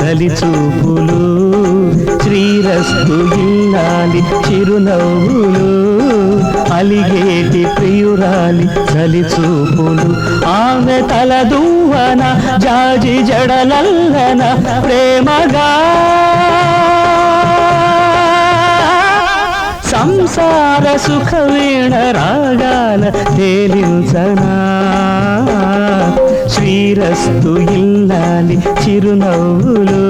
ప్రియురాలి చలి చూపులు శ్రీరస్తు ఇల్లాలి చిరునవ్వులు అలిగేటి ప్రియురాలి చలి చూపులు. ఆమె తల దువ్వన జాజి జడలల్లన ప్రేమగా సంసార సుఖ వీణ రాగాల తేలించనా. శ్రీరస్తు ఇల్లాలి చిరునవ్వులు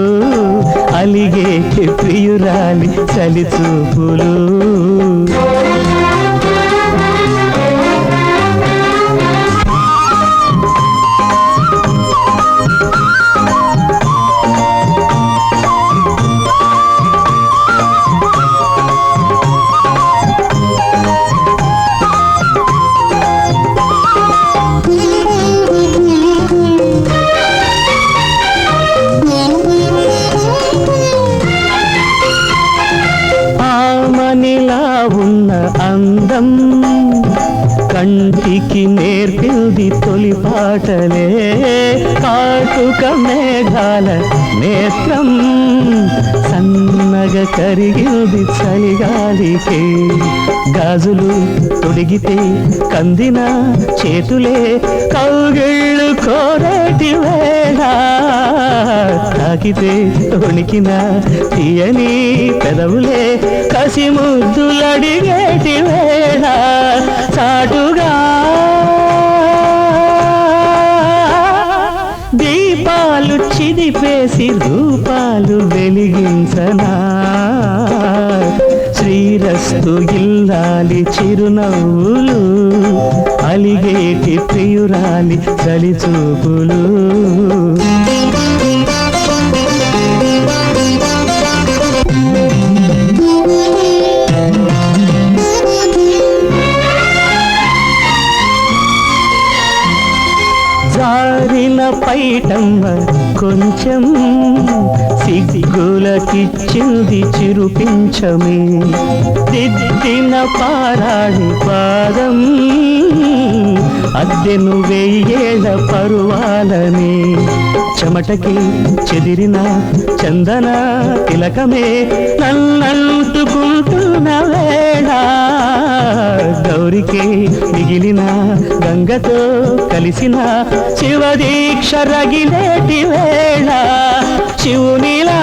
అలిగే ప్రియురాలి చలి అందం కంటికి నేర్పింది తొలి పాటలే. కాటుక మేఘాల నేత్రం సన్నగ కరిగింది చలిగాలికే గాజులు తొడిగితే కందిన చేతులే కౌగిళ్ళు కోరటి వేళ. తాకితే తొణికిన తీయని పెదవులే కసి ముద్దులడిగేటి వేళ. చాటుగా శ్రీరస్తు ఇల్లాలి చిరునవ్వులు అలిగేటి ప్రియురాలి చలి చూపులు జారిన పైటమ్మ కొంచెం సిగ్గులకిచ్చింది చిరుపించమే దిద్దిన పారాడి పాదం అద్దెను వెయ్యేళ్ళ పరువాలనే. చెమటకి చెదిరిన చందన తిలకమే నన్నంటుకుంటున్న వేళ కోరికే మిగిలిన గంగతో కలిసిన శివదీక్ష రగిలేటి వేళ శివునిలా.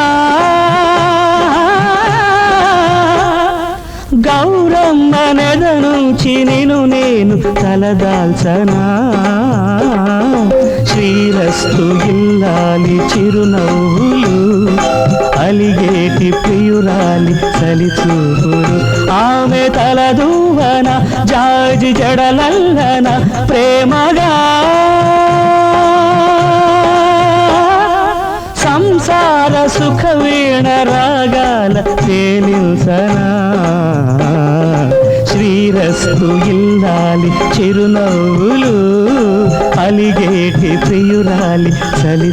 గౌరమ్మ నెద నుంచి నేను తలదాల్చనా? శ్రీరస్తు ఇల్లాలి చిరునవ్వులు అలిగేటి ప్రియురాలి చలి ఆమె తల దూవన జాజి జడలల్లన ప్రేమగా. సంసార సుఖ వీణ రాగాల తేలింసనా శ్రీరస్తు ఇల్లాలి చిరునవ్వులు అలిగేటి ప్రియురాలి చలి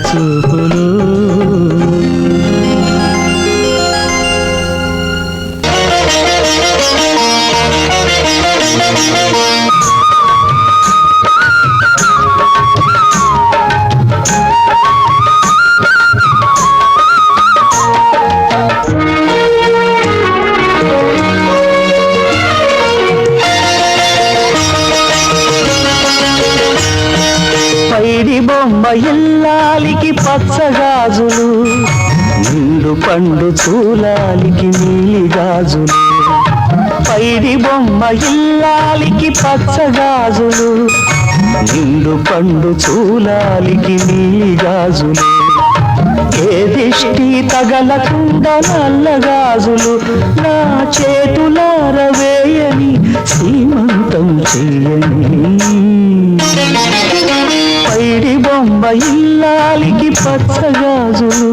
బొమ్మ ఇల్లాలికి పచ్చగాజులు. నిండు పండు చూలాలికి నీలి గాజులు పైడి బొమ్మ ఇల్లాలికి పచ్చగాజులు. నిండు పండు చూలాలికి నీలి గాజులు ఏ దిష్టి తగలకుండా నల్లగాజులు. నా చేతులారవేయని సీమంతం చెయ్యని పైడి ఇల్లాలికి పచ్చగాజులు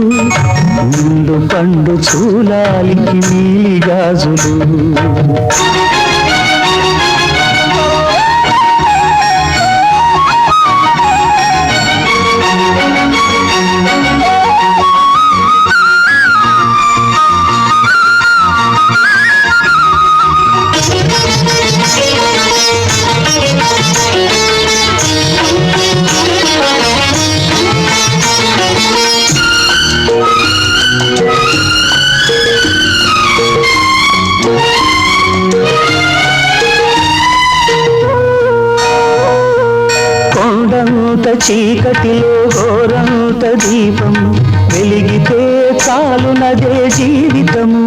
ముందు పండు చూలాలికి నీలి గాజులు చీకటిలో ఘోరంత దీపం వెలిగితే చాలునదే జీవితము.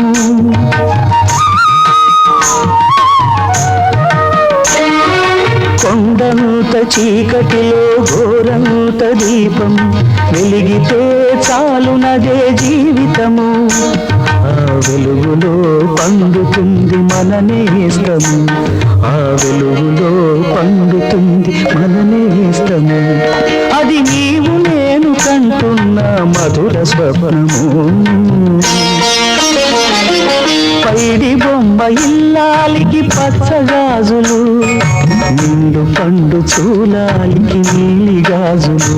కొండంత చీకటిలో ఘోరంత దీపం వెలిగితే చాలునదే జీవితము. ఆ వెలుగులో పండుతుంది మన నేస్తము ఆ వెలుగులో పండుతుంది మన నేస్తము అది నీవు నేను కంటున్న మధుర స్వప్నము. పైడి బొమ్మ ఇల్లాలికి పచ్చగాజులు నిండు పండు చూలాలికి నీలి గాజులు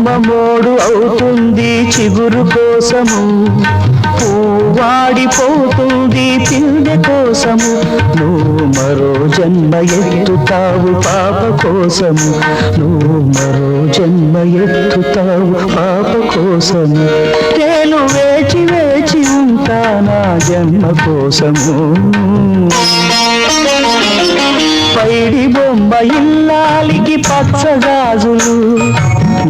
కొమ్మ మోడు అవుతుంది చిగురు కోసము. పూవాడిపోతుంది పిల్లె కోసము. నువ్వు మరో జన్మ ఎత్తుతావు పాప కోసము. నువ్వు మరో జన్మ ఎత్తుతావు పాప కోసము. నేను వేచి వేచి ఉంటా నా జన్మ కోసము. పైడి బొమ్మ ఇల్లాలికి పచ్చగాజులు.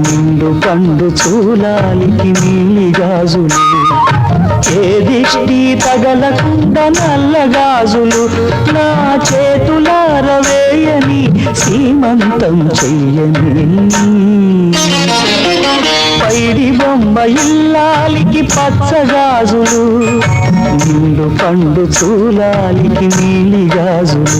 నిండు కండు చూలాలికి నీలి గాజులు. ఏ దిష్టి తగలకుండా నల్ల గాజులు. నా చేతులారవేయని సీమంతం చెయ్యని. పైడి బొమ్మ ఇల్లాలికి పచ్చగాజులు నిండు పండు చూలాలికి నీలి గాజులు.